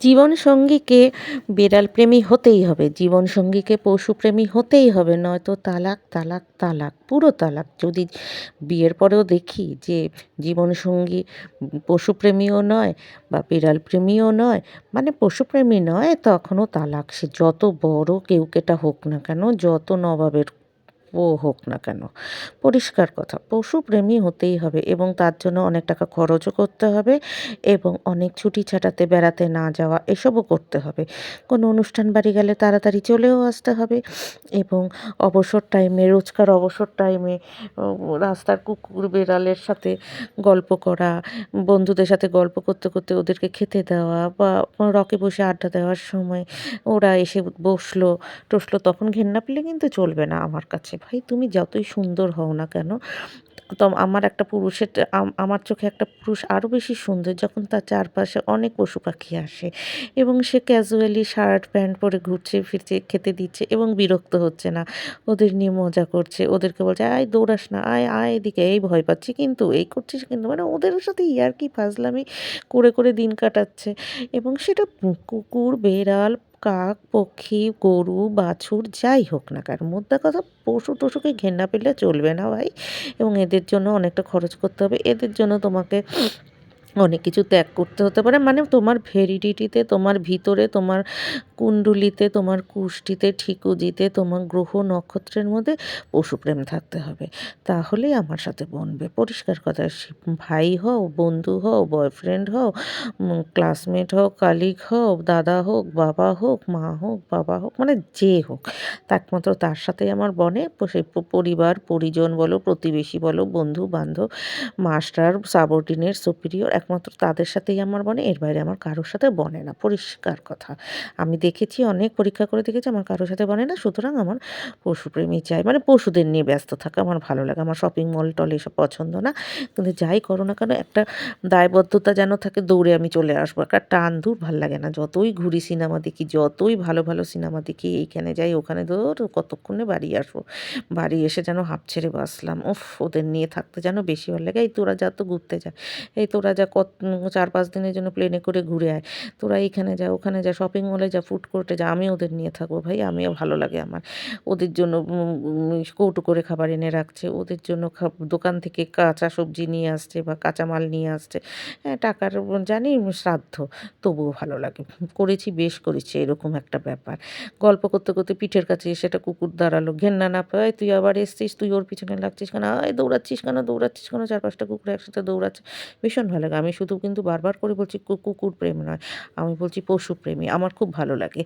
জীবনসঙ্গীকে বিড়ালপ্রেমী হতেই হবে, জীবনসঙ্গীকে পশুপ্রেমী হতেই হবে, নয়তো তালাক তালাক তালাক, পুরো তালাক। যদি বিয়ের পরেও দেখি যে জীবনসঙ্গী পশুপ্রেমীও নয় বা বিড়ালপ্রেমীও নয় মানে পশুপ্রেমী নয়, তখনও তালাক। সে যত বড় কেউকেটা হোক না কেন, যত নবাবের হোক না কেন। পরিষ্কার কথা পশুপ্রেমী হতেই হবে এবং তার জন্য অনেক টাকা খরচও করতে হবে এবং অনেক ছুটি ছাটাতে, বেড়াতে না যাওয়া, এসবও করতে হবে। কোনো অনুষ্ঠান বাড়ি গেলে তাড়াতাড়ি চলেও আসতে হবে এবং অবসর টাইমে রোজকার অবসর টাইমে রাস্তার কুকুর বেড়ালের সাথে গল্প করা, বন্ধুদের সাথে গল্প করতে করতে ওদেরকে খেতে দেওয়া বা রকে বসে আড্ডা দেওয়ার সময় ওরা এসে বসল, টসলো, তখন ঘেন্না পেলে কিন্তু চলবে না আমার কাছে। ভাই, তুমি যতই সুন্দর হও না কেন তো আমার একটা পুরুষের আমার চোখে একটা পুরুষ আরও বেশি সুন্দর যখন তার চারপাশে অনেক পশু পাখি আসে এবং সে ক্যাজুয়ালি শার্ট, প্যান্ট পরে ঘুরছে, ফিরছে, খেতে দিচ্ছে এবং বিরক্ত হচ্ছে না। ওদের নিয়ে মজা করছে, ওদেরকে বলছে, আয়, দৌড়াস না, আয় আয় এদিকে, এই ভয় পাচ্ছি কিন্তু, এই করছিস কিন্তু। মানে ওদের সাথে ইয়ার্কি ফাজলামি করে করে দিন কাটাচ্ছে এবং সেটা কুকুর, বেড়াল কাক, পক্ষী, গরু, বাছুর, যাই হোক না কেন, মোদ্দা কথা পশু টশুকে ঘেন্না পেলে চলবে না ভাই। এবং এদের জন্য অনেকটা খরচ করতে হবে। এদের জন্য তোমাকে অনেক কিছু ত্যাগ করতে হতে পারে। মানে তোমার ভেরিডিটিতে তোমার ভিতরে, তোমার কুণ্ডুলিতে, তোমার কুষ্টিতে, ঠিকুজিতে, তোমার গ্রহ নক্ষত্রের মধ্যে পশুপ্রেম থাকতে হবে। তাহলেই আমার সাথে বনবে। পরিষ্কার কথা ভাই হও, বন্ধু হও বয়ফ্রেন্ড হও ক্লাসমেট হোক কালিগ হও, দাদা হোক, বাবা হোক, মা হোক, বাবা হোক মানে যে হোক, একমাত্র তার সাথেই আমার বনে। সেই পরিবার, পরিজন বলো, প্রতিবেশী বলো বন্ধু বান্ধব মাস্টার সাবঅর্ডিনেট সুপিরিয়র একমাত্র তাদের সাথেই আমার বনে, এর বাইরে আমার কারোর সাথে বনে না। পরিষ্কার কথা। আমি দেখেছি, অনেক পরীক্ষা করে দেখেছি, আমার কারোর সাথে বনে না। সুতরাং আমার পশুপ্রেমী চাই। মানে পশুদের নিয়ে ব্যস্ত থাকা আমার ভালো লাগে। আমার শপিং মল টল এসব পছন্দ না। কিন্তু যাই করো না কেন, একটা দায়বদ্ধতা যেন থাকে, দৌড়ে আমি চলে আসব। একটা টান দূর ভালো লাগে না। যতই ঘুরি সিনেমা দেখি, যতই ভালো ভালো সিনেমা দেখি, এইখানে যাই, ওখানে ধর কতক্ষণে বাড়ি আসব। বাড়ি এসে যেন হাঁপ ছেড়ে বাসলাম ওফ ওদের নিয়ে থাকতে যেন বেশি ভালো লাগে। এই তোরা যা তো ঘুরতে যা। এই তোরা যা কত চার পাঁচ দিনের জন্য প্লেনে করে ঘুরে আয়। তোরা এইখানে যা, ওখানে যা শপিং মলে যা ফুড কোর্টে যা, আমি ওদের নিয়ে থাকব ভাই, আমিও ভালো লাগে আমার। ওদের জন্য কৌটো করে খাবার এনে রাখছে, ওদের জন্য দোকান থেকে কাঁচা সবজি নিয়ে আসছে বা কাঁচা মাল নিয়ে আসছে। হ্যাঁ টাকার, জানি, শ্রাদ্ধ, তবুও ভালো লাগে। করেছি, বেশ করেছি, এরকম একটা ব্যাপার। গল্প করতে করতে পিঠের কাছে এসে একটা কুকুর দাঁড়াল, ঘেন্না না পায় তুই আবার এসছিস, তুই ওর পিছনে লাগছিস কেন? আয়, দৌড়াচ্ছিস কেন? দৌড়াচ্ছিস কেন? চার পাঁচটা কুকুর একসাথে দৌড়াচ্ছে। ভীষণ ভালো লাগে। আমি শুধু কিন্তু বারবার করে বলছি কুকুর প্রেম নয়, আমি বলছি পশু প্রেমী, আমার খুব ভালো লাগে।